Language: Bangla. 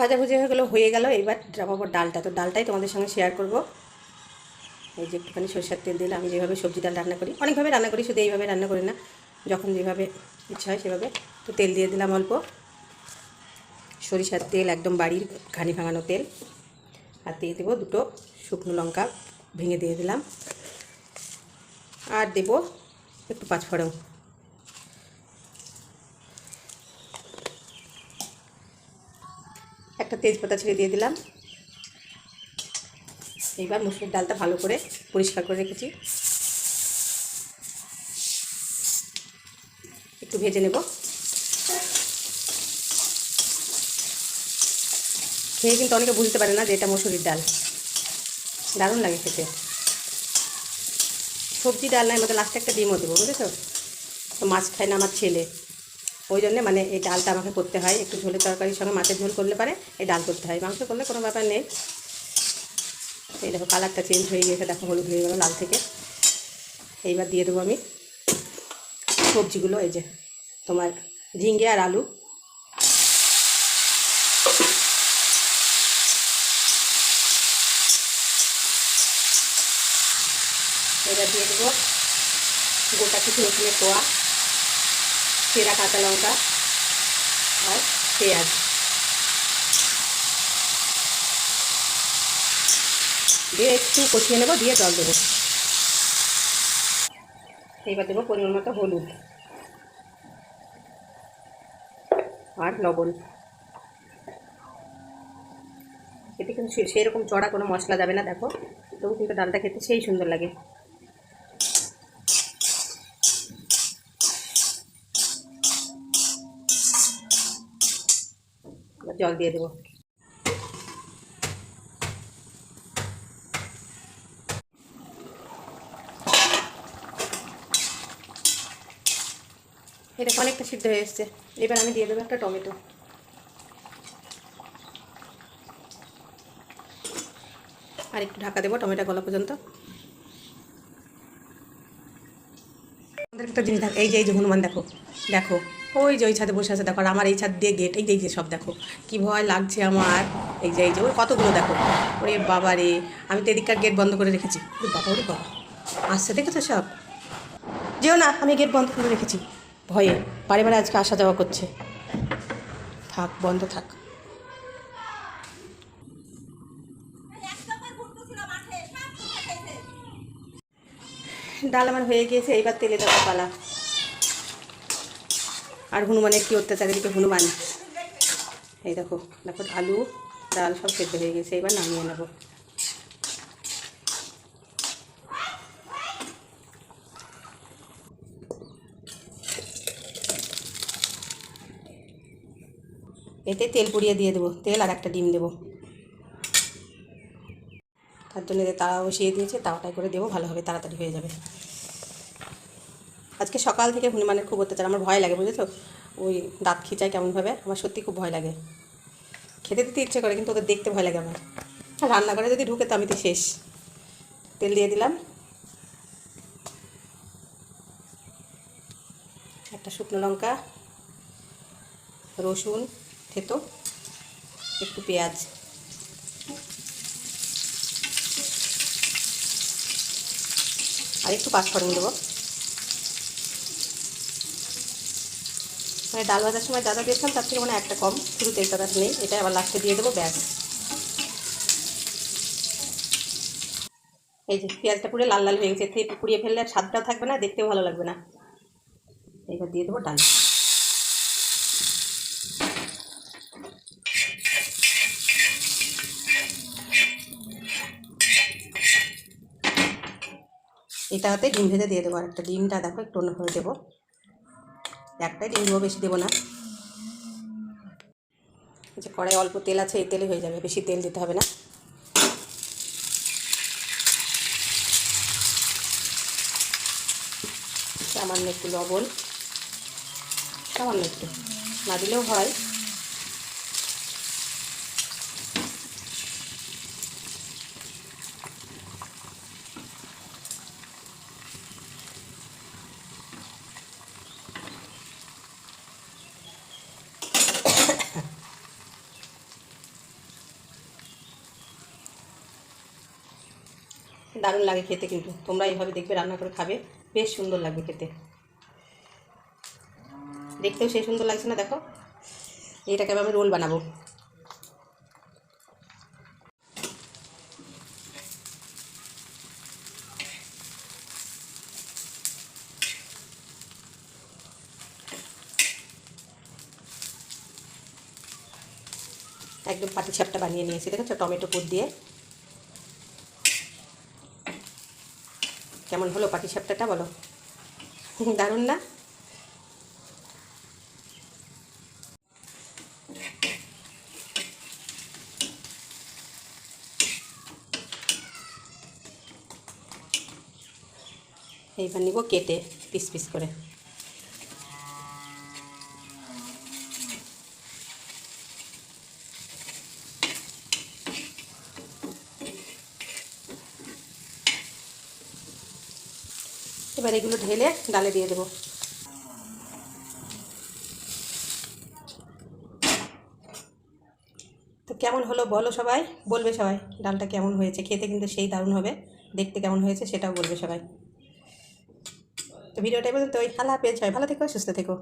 ভাজাভুজি হয়ে গেলো, হয়ে গেল। এবার যাব ডালটা। তো ডালটাই তোমাদের সঙ্গে শেয়ার করব। এই যে একটুখানি সরষের তেল দিলে আমি যেভাবে সবজি ডাল রান্না করি। অনেকভাবে রান্না করি, শুধু এইভাবে রান্না করি না, যখন যেভাবে ইচ্ছা হয় সেভাবে। তো তেল দিয়ে দিলাম অল্প। সরিষার তেল, একদম বাড়ির ঘানি ভাঙানো তেল। আর দিয়ে দেবো দুটো শুকনো লঙ্কা, ভেঙে দিয়ে দিলাম। আর দেবো একটু পাঁচফোড়ন। একটা তেজপাতা ছেড়ে দিয়ে দিলাম। এইবার মুসুর ডালটা ভালো করে পরিষ্কার করে রেখেছি। একটু ভেজে নেব। খেয়ে কিন্তু অনেকে বুঝতে পারে না যে এটা মসুরির ডাল। দারুণ লাগে খেতে। সবজি ডাল নয় মধ্যে লাস্টে একটা ডিমও দেবো, বুঝেছ? তো মাছ খায় না আমার ছেলে। ওই জন্যে মানে এই ডালটা আমাকে করতে হয়। একটু ঝোলের তরকারির সঙ্গে মাছের ঝোল করলে পারে, এই ডাল করতে হয়। মাংস করলে কোনো ব্যাপার নেই। এই দেখো কালারটা চেঞ্জ হয়ে গিয়েছে, দেখো হলুদ হয়ে গেলো লাল থেকে। এইবার দিয়ে দেবো আমি সবজিগুলো, এই যে তোমার ঝিঙ্গে আর আলু। এবার দিয়ে দেবো গোটা কিছু রসুনের কোয়া। সেরা কাঁচা লঙ্কা আর পেঁয়াজ। দিয়ে একটু কষিয়ে নেব, দিয়ে জল দেবো। এইবার দেবো পরিমাণ মতো হলুদ আর লবণ। এতে কিন্তু সেরকম চড়া কোনো মশলা যাবে না, দেখো। তবু কিন্তু ডালটা খেতে সেই সুন্দর লাগে। জল দিয়ে দেবো। এটা অনেকটা সিদ্ধ হয়ে এসছে। এবার আমি দিয়ে দেবো একটা টমেটো। আর একটু ঢাকা দেবো টমেটো গলা পর্যন্ত। আমাদের একটা জিনিস এই যে এই যে হনুমান দেখো দেখো। ওই যে ওই ছাদে বসে আছে, দেখো আর আমার এই ছাদ দিয়ে গেট এই যে সব দেখো। কি ভয় লাগছে আমার। এই যে এই যে ওর কতগুলো দেখো। ওরে বাবা রে, আমি তো এদিককার গেট বন্ধ করে রেখেছি। ওরে বাবা ওরে বাবা। আসছে, দেখেছ সব? যেও না, আমি গেট বন্ধ করে রেখেছি। ভয়ে বারে বারে আজকে আসা যাওয়া করছে। থাক, বন্ধ থাক। ডাল আমার হয়ে গিয়েছে, এইবার তেলে দেওয়া পালা। আর হনুমানের কি অত্যাচার এদিকে হনুমান। এই দেখো দেখো আলু, ডাল সব সেদ্ধ হয়ে গেছে, এবার নামিয়ে নেব। এতে তেল পুড়িয়ে দিয়ে দেবো, তেল আর একটা ডিম দেবো। তার জন্য তাওয়া বসিয়ে দিয়েছে তাওয়াটাই করে দেবো, ভালো হবে, তাড়াতাড়ি হয়ে যাবে। আজকে সকাল থেকে হনুমানের খুব অত্যাচার, আমার ভয় লাগে, বুঝেছ? ওই দাঁত খিচায় কেমনভাবে, আমার সত্যি খুব ভয় লাগে। খেতে দিতে ইচ্ছে করে, কিন্তু ওদের দেখতে ভয় লাগে আমার। রান্নাঘরে যদি ঢুকে, তো আমি তো শেষ। তেল দিয়ে দিলাম। একটা শুকনো লঙ্কা, রসুন, থেতো, একটু পেঁয়াজ। আর একটু পাঁচফোড়ন দেবো। মানে ডাল ভাজার সময় যা যা দিয়েছিলাম, তার থেকে মানে একটা কম। শুধু তেলটা নেই, এটা আবার লাস্টে দিয়ে দেবো, ব্যাস। এই যে পেঁয়াজটা পুরো লাল লাল হয়ে গেছে, এর পুড়িয়ে ফেললে স্বাদটাও থাকবে না, দেখতেও ভালো লাগবে না। এবার দিয়ে দেবো ডাল। এটা এটাতে ডিম ভেজে দিয়ে দেবো আর একটা ডিমটা দেখো, একটু অন্য অন্যভাবে দেবো। একটাই ডিম দেবো, বেশি দেবো না। যে কড়াই অল্প তেল আছে, এই তেলে হয়ে যাবে, বেশি তেল দিতে হবে না। সামান্য একটু লবণ, সামান্য একটু, না দিলেও হয়। দারুণ লাগে খেতে কিন্তু। তোমরা এইভাবে দেখবে রান্না করে খাবে। বেশ সুন্দর লাগবে খেতে। দেখতেও সেই সুন্দর লাগছে না, দেখো? এটাকে আমি রোল বানাবো। একদম পাটি সাপটা বানিয়ে নিয়েছি, দেখেছ? টমেটো পুর দিয়ে। কেমন হলো পাটি সাপটাটা বলো? দারুণ না? এইবার নিব কেটে পিস পিস করে। এবার এগুলো ঢেলে ডালে দিয়ে দেবো। তো কেমন হলো বলো সবাই? বলবে সবাই ডালটা কেমন হয়েছে? খেতে কিন্তু সেই দারুণ হবে। দেখতে কেমন হয়েছে সেটাও বলবে সবাই। তো ভিডিওটা পর্যন্ত ওই খালা পেয়েছে সবাই ভালো থেকো, সুস্থ থেকো।